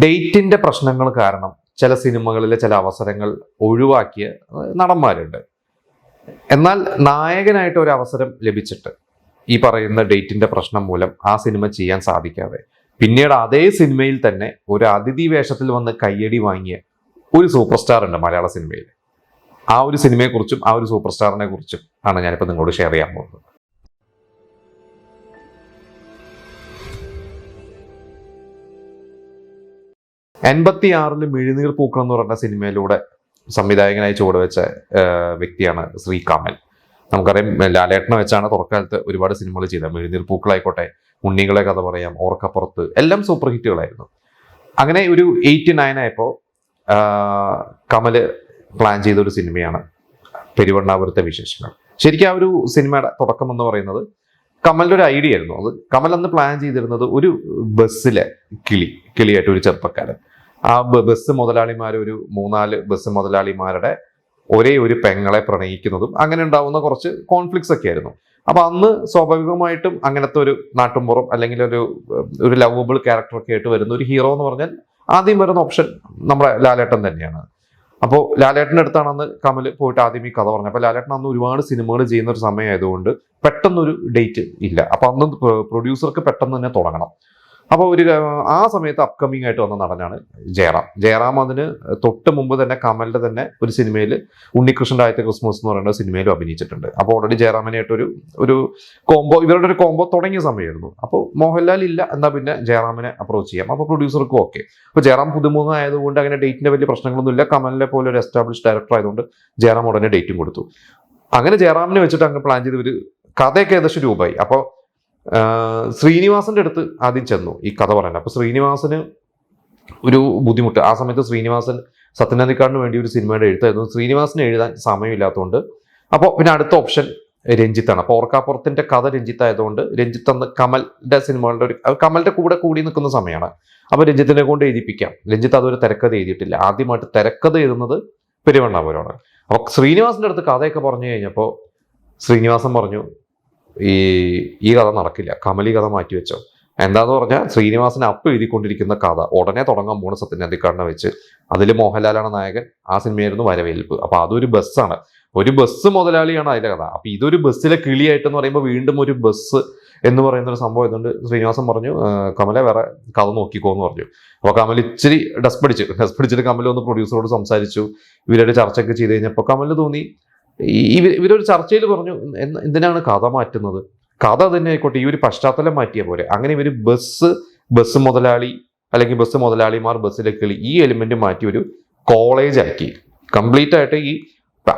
ഡേറ്റിന്റെ പ്രശ്നങ്ങൾ കാരണം ചില സിനിമകളിലെ ചില അവസരങ്ങൾ ഒഴിവാക്കിയ നടന്മാരുണ്ട്. എന്നാൽ നായകനായിട്ട് ഒരു അവസരം ലഭിച്ചിട്ട് ഈ പറയുന്ന ഡേറ്റിന്റെ പ്രശ്നം മൂലം ആ സിനിമ ചെയ്യാൻ സാധിക്കാതെ പിന്നീട് അതേ സിനിമയിൽ തന്നെ ഒരു അതിഥി വേഷത്തിൽ വന്ന് കയ്യടി വാങ്ങിയ ഒരു സൂപ്പർ സ്റ്റാർ ഉണ്ട് മലയാള സിനിമയിൽ ആ ഒരു സിനിമയെക്കുറിച്ചും ആ ഒരു സൂപ്പർ സ്റ്റാറിനെ കുറിച്ചും ആണ് ഞാനിപ്പോൾ നിങ്ങളോട് ഷെയർ ചെയ്യാൻ പോകുന്നത്. എൺപത്തി ആറിൽ മിഴുനീർ പൂക്കൾ എന്ന് പറഞ്ഞ സിനിമയിലൂടെ സംവിധായകനായി ചുവടുവെച്ച വെച്ച വ്യക്തിയാണ് ശ്രീ കമൽ നമുക്കറിയാം ലാലേട്ടനെ വെച്ചാണ് തുറക്കാലത്ത് ഒരുപാട് സിനിമകൾ ചെയ്തത്. മിഴുനീർ പൂക്കളായിക്കോട്ടെ ഉണ്ണികളെ കഥ പറയാം ഓർക്കപ്പുറത്ത് എല്ലാം സൂപ്പർ ഹിറ്റുകളായിരുന്നു അങ്ങനെ ഒരു എയ്റ്റി നയൻ ആയപ്പോൾ കമൽ പ്ലാൻ ചെയ്ത ഒരു സിനിമയാണ് പെരുവണ്ണാപുരത്തെ വിശേഷങ്ങൾ. ശരിക്കും ആ ഒരു സിനിമയുടെ തുടക്കം എന്ന് പറയുന്നത് കമലിന്റെ ഒരു ഐഡിയ ആയിരുന്നു. അത് കമൽ അന്ന് പ്ലാൻ ചെയ്തിരുന്നത് ഒരു ബസ്സിലെ കിളി കിളിയായിട്ട് ഒരു ചെറുപ്പക്കാരൻ. ആ ബസ് മുതലാളിമാർ ഒരു മൂന്നാൽ ബസ് മുതലാളിമാരുടെ ഒരേ ഒരു പെങ്ങളെ പ്രണയിക്കുന്നതും അങ്ങനെ ഉണ്ടാവുന്ന കുറച്ച് കോൺഫ്ലിക്ട്സ് ഒക്കെ ആയിരുന്നു അപ്പൊ അന്ന് സ്വാഭാവികമായിട്ടും അങ്ങനത്തെ ഒരു നാട്ടുമ്പുറം അല്ലെങ്കിൽ ഒരു ഒരു ലവബിൾ ക്യാരക്ടർ ഒക്കെ ആയിട്ട് വരുന്ന ഒരു ഹീറോ എന്ന് പറഞ്ഞാൽ ആദ്യം വരുന്ന ഓപ്ഷൻ നമ്മുടെ ലാലേട്ടൻ തന്നെയാണ്. അപ്പോൾ ലാലേട്ടന്റെ അടുത്താണ് അന്ന് കമൽ പോയിട്ട് ആദ്യം ഈ കഥ പറഞ്ഞത്. അപ്പോൾ ലാലേട്ടൻ അന്ന് ഒരുപാട് സിനിമകൾ ചെയ്യുന്ന ഒരു സമയമായതുകൊണ്ട് പെട്ടെന്നൊരു ഡേറ്റ് ഇല്ല. അപ്പോൾ അന്ന് പ്രൊഡ്യൂസർക്ക് പെട്ടെന്ന് തന്നെ തുടങ്ങണം. അപ്പോൾ ഒരു ആ, സമയത്ത് അപ്കമിങ് ആയിട്ട് വന്ന നടനാണ് ജയറാം. ജയറാം അതിന് തൊട്ട് മുമ്പ് തന്നെ കമലിന്റെ തന്നെ ഒരു സിനിമയിൽ ഉണ്ണികൃഷ്ണന്റെ ആദ്യത്തെ ക്രിസ്മസ് എന്ന് പറയുന്ന സിനിമയിൽ അഭിനയിച്ചിട്ടുണ്ട്. അപ്പോൾ ഓൾറെഡി ജയറാമിനായിട്ടൊരു ഒരു കോംബോ ഇവരുടെ ഒരു കോംബോ തുടങ്ങിയ സമയമായിരുന്നു. അപ്പോൾ മോഹൻലാൽ ഇല്ല എന്നാൽ പിന്നെ ജയറാമിനെ അപ്രോച്ച് ചെയ്യാം. അപ്പോൾ പ്രൊഡ്യൂസർക്കും ഓക്കെ അപ്പോൾ ജയറാം പുതുമുഖ ആയതുകൊണ്ട് അങ്ങനെ ഡേറ്റിന്റെ വലിയ പ്രശ്നങ്ങളൊന്നുമില്ല കമലിനെ പോലെ ഒരു എസ്റ്റാബ്ലിഷ് ഡയറക്ടർ ആയതുകൊണ്ട് ജയറാം ഉടനെ ഡേറ്റും കൊടുത്തു. അങ്ങനെ ജയറാമിനെ വെച്ചിട്ട് അങ്ങ് പ്ലാൻ ചെയ്ത് ഒരു കഥയൊക്കെ ഏകദേശം രൂപമായി. അപ്പോൾ ശ്രീനിവാസന്റെ അടുത്ത് ആദ്യം ചെന്നു ഈ കഥ പറയാൻ അപ്പൊ ശ്രീനിവാസന് ഒരു ബുദ്ധിമുട്ട്. ആ സമയത്ത് ശ്രീനിവാസൻ സത്യനാദിക്കാടിന് വേണ്ടി ഒരു സിനിമയുടെ എഴുത്തായിരുന്നു. ശ്രീനിവാസന് എഴുതാൻ സമയമില്ലാത്തതുകൊണ്ട് അപ്പോൾ പിന്നെ അടുത്ത ഓപ്ഷൻ രഞ്ജിത്താണ്. അപ്പോൾ ഓർക്കാപ്പുറത്തിന്റെ കഥ രഞ്ജിത്ത് ആയതുകൊണ്ട് രഞ്ജിത്ത് അന്ന് കമലിന്റെ സിനിമകളുടെ ഒരു കമലിന്റെ കൂടെ കൂടി നിൽക്കുന്ന സമയമാണ്. അപ്പോൾ രഞ്ജിത്തിനെ കൊണ്ട് എഴുതിപ്പിക്കാം. രഞ്ജിത്ത് അതൊരു തിരക്കഥ എഴുതിയിട്ടില്ല. ആദ്യമായിട്ട് തിരക്കഥ എഴുതുന്നത് പെരുവണ്ണാപുരമാണ്. അപ്പോൾ ശ്രീനിവാസിന്റെ അടുത്ത് കഥയൊക്കെ പറഞ്ഞു കഴിഞ്ഞപ്പോൾ ശ്രീനിവാസൻ പറഞ്ഞു ഈ ഈ കഥ നടക്കില്ല. കമലി കഥ മാറ്റി വെച്ചോ. എന്താന്ന് പറഞ്ഞാൽ ശ്രീനിവാസൻ അപ്പ് എഴുതിക്കൊണ്ടിരിക്കുന്ന കഥ. ഉടനെ തുടങ്ങാൻ പോണ സത്യനന്ദിക്കാടിനെ വെച്ച് അതിൽ മോഹൻലാലാണ് നായകൻ. ആ സിനിമയായിരുന്നു വരവേൽപ്പ്. അപ്പൊ അതൊരു ബസ്സാണ്. ഒരു ബസ് മുതലാളിയാണ് അതിലെ കഥ. അപ്പൊ ഇതൊരു ബസ്സിലെ കിളിയായിട്ടെന്ന് പറയുമ്പോൾ വീണ്ടും ഒരു ബസ് എന്ന് പറയുന്ന ഒരു സംഭവം ഇതുകൊണ്ട് ശ്രീനിവാസൻ പറഞ്ഞു കമല വേറെ കഥ നോക്കിക്കോ എന്ന് പറഞ്ഞു. അപ്പോൾ കമൽ ഇച്ചിരി ഡസ്റ്റ് പിടിച്ചു. ഡസ്റ്റ് പിടിച്ചിട്ട് കമൽ ഒന്ന് പ്രൊഡ്യൂസറോട് സംസാരിച്ചു. ഇവരുടെ ചർച്ചയൊക്കെ ചെയ്ത് കഴിഞ്ഞപ്പോൾ കമലിന് തോന്നി ഇവർ ഇവരൊരു ചർച്ചയിൽ പറഞ്ഞു എന്തിനാണ് കഥ മാറ്റുന്നത്? കഥ തന്നെ ആയിക്കോട്ടെ ഈ ഒരു പശ്ചാത്തലം മാറ്റിയ പോലെ. അങ്ങനെ ഇവർ ബസ് ബസ് മുതലാളി അല്ലെങ്കിൽ ബസ് മുതലാളിമാർ ബസ്സിലെ കിളി ഈ എലിമെന്റ് മാറ്റി ഒരു കോളേജ് ആക്കി. കംപ്ലീറ്റ് ആയിട്ട് ഈ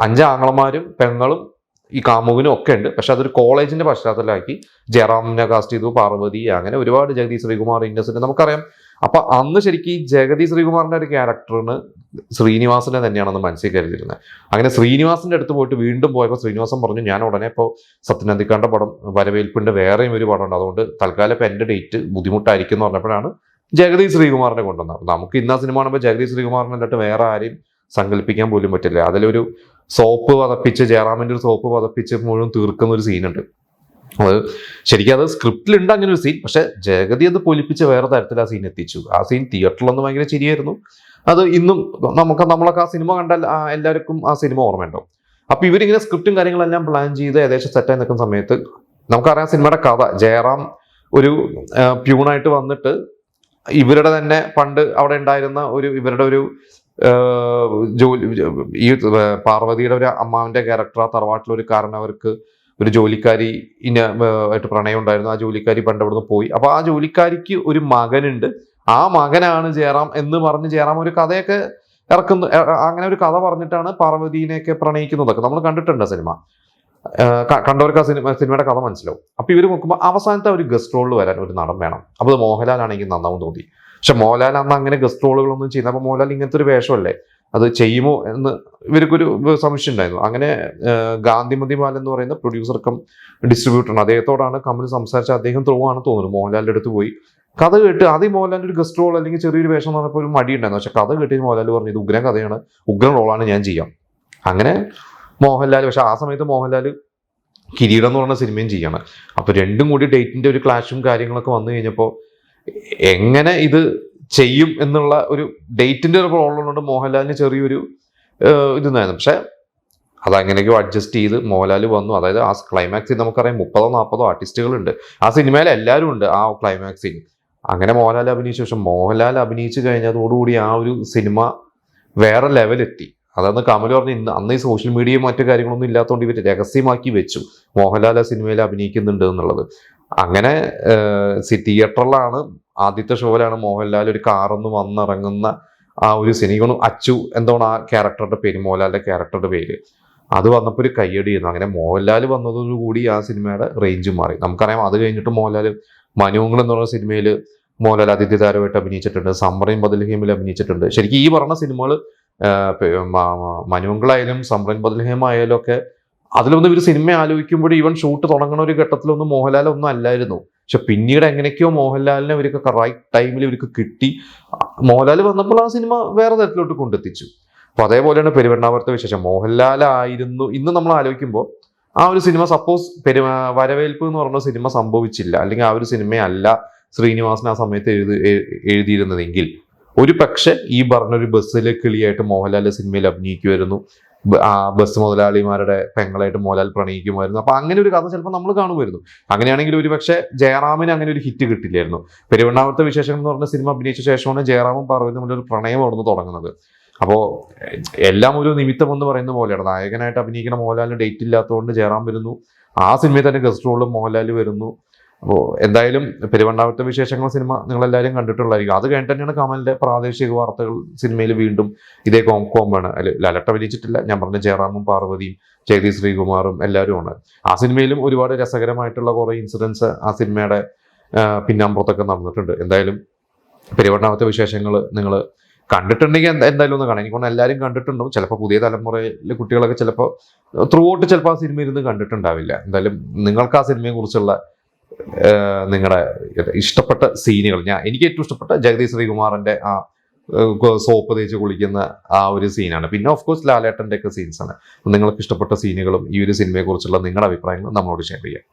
അഞ്ച് ആങ്ങളമാരും പെങ്ങളും ഈ കാമുകനും ഒക്കെ ഉണ്ട്. പക്ഷെ അതൊരു കോളേജിന്റെ പശ്ചാത്തലമാക്കി ജയറാമിനെ കാസ്റ്റ് ചെയ്തു പാർവതി അങ്ങനെ ഒരുപാട് ജഗദീശ് ശ്രീകുമാർ ഇന്നസെന്റ് നമുക്കറിയാം. അപ്പൊ അന്ന് ശരിക്കും ഈ ജഗതി ശ്രീകുമാറിന്റെ ഒരു ക്യാരക്ടറിന് ശ്രീനിവാസിനെ തന്നെയാണെന്ന് മനസ്സിൽ കരുതിയിരുന്നത് അങ്ങനെ ശ്രീനിവാസിന്റെ അടുത്ത് പോയിട്ട് വീണ്ടും പോയപ്പോൾ ശ്രീനിവാസൻ പറഞ്ഞു ഞാൻ ഉടനെ ഇപ്പോൾ സത്യനന്ദിക്കാണ്ട പടം വരവേൽപ്പിന്റെ വേറെയും ഒരു പടമുണ്ട്. അതുകൊണ്ട് തൽക്കാലം ഇപ്പം എന്റെ ഡേറ്റ് ബുദ്ധിമുട്ടായിരിക്കും എന്ന് പറഞ്ഞപ്പോഴാണ് ജഗതി ശ്രീകുമാറിനെ കൊണ്ടുവന്നത്. നമുക്ക് ഇന്ന സിനിമ ആണെങ്കിൽ ജഗതി ശ്രീകുമാറിനെ അല്ലാട്ട് വേറെ ആരെയും സങ്കല്പിക്കാൻ പോലും പറ്റില്ല. അതിലൊരു സോപ്പ് പതപ്പിച്ച് ജയറാമിന്റെ ഒരു സോപ്പ് പതപ്പിച്ച് മുഴുവൻ തീർക്കുന്ന ഒരു സീനുണ്ട്. അത് ശരിക്കും അത് സ്ക്രിപ്റ്റിലുണ്ട് അങ്ങനെ ഒരു സീൻ പക്ഷെ ജഗതി അത് പൊലിപ്പിച്ച് വേറെ തരത്തിൽ ആ സീൻ എത്തിച്ചു. ആ സീൻ തിയേറ്ററിലൊന്ന് ഭയങ്കര ചിരിയായിരുന്നു. അത് ഇന്നും നമുക്ക് നമ്മളൊക്കെ ആ സിനിമ കണ്ടാൽ എല്ലാവർക്കും ആ സിനിമ ഓർമ്മയുണ്ടാവും. അപ്പൊ ഇവരിങ്ങനെ സ്ക്രിപ്റ്റും കാര്യങ്ങളെല്ലാം പ്ലാൻ ചെയ്ത് ഏകദേശം സെറ്റായി നിൽക്കുന്ന സമയത്ത് നമുക്കറിയാം സിനിമയുടെ കഥ. ജയറാം ഒരു പ്യൂണായിട്ട് വന്നിട്ട് ഇവരുടെ തന്നെ പണ്ട് അവിടെ ഉണ്ടായിരുന്ന ഒരു ഇവരുടെ ഒരു ജോലി ഈ പാർവതിയുടെ ഒരു അമ്മാവിന്റെ ക്യാരക്ടർ ആ തറവാട്ടിലൊരു കാരണവർക്ക് ഒരു ജോലിക്കാരി ഇന്ന ആയിട്ട് പ്രണയം ഉണ്ടായിരുന്നു. ആ ജോലിക്കാരി പണ്ട് അവിടുന്ന് പോയി. അപ്പൊ ആ ജോലിക്കാരിക്ക് ഒരു മകനുണ്ട്. ആ മകനാണ് ജയറാം എന്ന് പറഞ്ഞ് ജയറാം ഒരു കഥയൊക്കെ ഇറക്കുന്നു. അങ്ങനെ ഒരു കഥ പറഞ്ഞിട്ടാണ് പാർവതീനെയൊക്കെ പ്രണയിക്കുന്നതൊക്കെ നമ്മൾ കണ്ടിട്ടുണ്ട് സിനിമ. കണ്ടവർക്ക് ആ സിനിമ സിനിമയുടെ കഥ മനസ്സിലാവും. അപ്പൊ ഇവർ നോക്കുമ്പോൾ അവസാനത്തെ ഒരു ഗസ്റ്റ് റോളിൽ വരാൻ ഒരു നടൻ വേണം. അപ്പോൾ മോഹൻലാൽ ആണെങ്കിൽ നന്നാവും തോന്നി. പക്ഷെ മോഹൻലാൽ അന്ന് അങ്ങനെ ഗസ്റ്റ് റോളുകളൊന്നും ചെയ്യുന്ന അപ്പൊ മോഹൻലാൽ ഇങ്ങനത്തെ ഒരു വേഷമല്ലേ? അത് ചെയ്യുമോ എന്ന് ഇവർക്കൊരു സംശയം ഉണ്ടായിരുന്നു. അങ്ങനെ ഗാന്ധിമതി ബാലൻ എന്ന് പറയുന്ന പ്രൊഡ്യൂസർക്കും കം ഡിസ്ട്രിബ്യൂട്ടറാണ് അദ്ദേഹത്തോടാണ് കമൽ സംസാരിച്ച അദ്ദേഹം ത്രൂ ആണ് തോന്നുന്നു. മോഹൻലാലിന്റെ അടുത്ത് പോയി. കഥ കേട്ട് ആദ്യം മോഹൻലാലിന്റെ ഒരു ഗസ്റ്റ് റോൾ അല്ലെങ്കിൽ ചെറിയൊരു വേഷം എന്ന് പറഞ്ഞപ്പോൾ ഒരു മടി ഉണ്ടായിരുന്നു പക്ഷെ കഥ കേട്ട് മോഹൻലാൽ പറഞ്ഞു ഇത് ഉഗ്രൻ കഥയാണ്. ഉഗ്രം റോളാണ് ഞാൻ ചെയ്യാം. അങ്ങനെ മോഹൻലാൽ പക്ഷെ ആ സമയത്ത് മോഹൻലാൽ കിരീടം എന്ന് പറഞ്ഞ സിനിമയും ചെയ്യാണ്. അപ്പോൾ രണ്ടും കൂടി ഡേറ്റിന്റെ ഒരു ക്ലാഷും കാര്യങ്ങളൊക്കെ വന്നു കഴിഞ്ഞപ്പോൾ എങ്ങനെ ഇത് ചെയ്യും എന്നുള്ള ഒരു ഡേറ്റിന്റെ ഒരു പ്രോബ്ലം കൊണ്ട് മോഹൻലാലിന് ചെറിയൊരു ഇതുണ്ടായിരുന്നു. പക്ഷെ അതങ്ങനെയൊക്കെ അഡ്ജസ്റ്റ് ചെയ്ത് മോഹൻലാൽ വന്നു. അതായത് ആ ക്ലൈമാക്സിൽ നമുക്കറിയാം മുപ്പതോ നാൽപ്പതോ ആർട്ടിസ്റ്റുകളുണ്ട് ആ സിനിമയിൽ എല്ലാവരും ഉണ്ട് ആ ക്ലൈമാക്സിൽ അങ്ങനെ മോഹൻലാൽ അഭിനയിച്ച ശേഷം മോഹൻലാൽ അഭിനയിച്ചു കഴിഞ്ഞതോടുകൂടി ആ ഒരു സിനിമ വേറെ ലെവലെത്തി അതാണ് കമൽ പറഞ്ഞ ഇന്ന് അന്ന് ഈ സോഷ്യൽ മീഡിയയും മറ്റു കാര്യങ്ങളൊന്നും ഇല്ലാത്തതുകൊണ്ട് ഇവർ രഹസ്യമാക്കി വെച്ചു. മോഹൻലാൽ ആ സിനിമയിൽ അഭിനയിക്കുന്നുണ്ട് എന്നുള്ളത്. അങ്ങനെ തിയേറ്ററിലാണ് ആദ്യത്തെ ഷോയിലാണ് മോഹൻലാൽ ഒരു കാറൊന്ന് വന്നിറങ്ങുന്ന ആ ഒരു സിനിമ അച്ചു എന്താണ് ആ ക്യാരക്ടറുടെ പേര്? മോഹൻലാലിന്റെ ക്യാരക്ടറുടെ പേര്. അത് വന്നപ്പോൾ ഒരു കയ്യടി ചെയ്യുന്നു അങ്ങനെ മോഹൻലാൽ വന്നതോടുകൂടി ആ സിനിമയുടെ റേഞ്ച് മാറി. നമുക്കറിയാം അത് കഴിഞ്ഞിട്ട് മോഹൻലാൽ മനുങ്ങൾ എന്ന് പറയുന്ന സിനിമയിൽ മോഹൻലാൽ അതിഥി താരമായിട്ട് അഭിനയിച്ചിട്ടുണ്ട്. സമ്രയും ബദൽഹീമിൽ അഭിനയിച്ചിട്ടുണ്ട്. ശരിക്കും ഈ പറഞ്ഞ സിനിമകൾ മനുവങ്കളായാലും സമ്രൻ ബദൽ ആയാലും ഒക്കെ അതിലൊന്നും ഇവർ സിനിമ ആലോചിക്കുമ്പോൾ ഈവൻ ഷൂട്ട് തുടങ്ങുന്ന ഒരു ഘട്ടത്തിലൊന്നും മോഹൻലാൽ ഒന്നും അല്ലായിരുന്നു. പക്ഷെ പിന്നീട് എങ്ങനെയൊക്കെയോ മോഹൻലാലിനെ ഇവർക്ക് റൈറ്റ് ടൈമിൽ ഇവർക്ക് കിട്ടി. മോഹൻലാൽ വന്നപ്പോൾ ആ സിനിമ വേറെ തരത്തിലോട്ട് കൊണ്ടെത്തിച്ചു. അപ്പോൾ അതേപോലെയാണ് പെരുവണ്ണാപുരത്തെ വിശേഷം. മോഹൻലാലായിരുന്നു ഇന്ന് നമ്മൾ ആലോചിക്കുമ്പോൾ ആ ഒരു സിനിമ സപ്പോസ് പെരു വരവേൽപ്പ് എന്ന് പറഞ്ഞ സിനിമ സംഭവിച്ചില്ല. അല്ലെങ്കിൽ ആ ഒരു സിനിമയല്ല ശ്രീനിവാസൻ ആ സമയത്ത് എഴുതി എഴുതിയിരുന്നതെങ്കിൽ. ഒരു പക്ഷെ ഈ പറഞ്ഞൊരു ബസ്സിലെ കിളിയായിട്ട് മോഹൻലാൽ സിനിമയിൽ അഭിനയിക്കുമായിരുന്നു. ബസ് മുതലാളിമാരുടെ പെങ്ങളായിട്ട് മോലാൽ പ്രണയിക്കുമായിരുന്നു. അപ്പൊ അങ്ങനെ ഒരു കഥ ചിലപ്പോൾ നമ്മൾ കാണുമായിരുന്നു. അങ്ങനെയാണെങ്കിൽ ഒരു പക്ഷേ ജയറാമിന് അങ്ങനെ ഒരു ഹിറ്റ് കിട്ടില്ലായിരുന്നു. പെരുവണ്ണാമത്തെ വിശേഷം എന്ന് പറഞ്ഞ സിനിമ അഭിനയിച്ച ശേഷമാണ് ജയറാമും പാർവതി നമ്മുടെ ഒരു പ്രണയം അവിടുന്ന് തുടങ്ങുന്നത്. അപ്പോൾ എല്ലാം ഒരു നിമിത്തം എന്ന് പറയുന്ന പോലെയാണ്. നായകനായിട്ട് അഭിനയിക്കുന്ന മോഹൻലാലിന് ഡേറ്റ് ഇല്ലാത്തതുകൊണ്ട് ജയറാം വരുന്നു. ആ സിനിമയിൽ തന്നെ ഗസ്റ്റ് റോളിൽ മോഹൻലാൽ വരുന്നു. അപ്പോൾ എന്തായാലും പെരുവണ്ണാമത്തെ വിശേഷങ്ങൾ സിനിമ നിങ്ങളെല്ലാവരും കണ്ടിട്ടുള്ളതായിരിക്കും. അത് കഴിഞ്ഞിട്ട് തന്നെയാണ് കമലിന്റെ പ്രാദേശിക വാർത്തകൾ സിനിമയിൽ വീണ്ടും ഇതേ കോം കോമ്പാണ്. ലാലട്ട വിരിച്ചിട്ടില്ല ഞാൻ പറഞ്ഞ ജയറാമും പാർവതിയും ജഗതി ശ്രീകുമാറും എല്ലാവരും ആണ്. ആ സിനിമയിലും ഒരുപാട് രസകരമായിട്ടുള്ള കുറേ ഇൻസിഡൻസ് ആ സിനിമയുടെ പിന്നാമ്പുറത്തൊക്കെ നടന്നിട്ടുണ്ട്. എന്തായാലും പെരുവണ്ണാമത്തെ വിശേഷങ്ങൾ നിങ്ങൾ കണ്ടിട്ടുണ്ടെങ്കിൽ എന്താ എന്തായാലും ഒന്ന് കാണാം. എനിക്കൊന്ന് എല്ലാവരും കണ്ടിട്ടുണ്ടാവും. ചിലപ്പോൾ പുതിയ തലമുറയിലെ കുട്ടികളൊക്കെ ചിലപ്പോൾ ത്രൂ ഔട്ട് ചിലപ്പോൾ ആ സിനിമ ഇരുന്ന് കണ്ടിട്ടുണ്ടാവില്ല. എന്തായാലും നിങ്ങൾക്ക് ആ സിനിമയെ കുറിച്ചുള്ള നിങ്ങളുടെ ഇഷ്ടപ്പെട്ട സീനുകൾ. ഞാൻ എനിക്ക് ഏറ്റവും ഇഷ്ടപ്പെട്ട ജഗദീഷ് ശ്രീകുമാറിന്റെ ആ സോപ്പ് തേച്ച് കുളിക്കുന്ന ആ ഒരു സീനാണ്. പിന്നെ ഓഫ് കോഴ്സ് ലാലേട്ടന്റെ ഒക്കെ സീൻസാണ് നിങ്ങൾക്ക് ഇഷ്ടപ്പെട്ട സീനുകളും ഈ ഒരു സിനിമയെക്കുറിച്ചുള്ള നിങ്ങളുടെ അഭിപ്രായങ്ങളും നമ്മളോട് ഷെയർ ചെയ്യാം.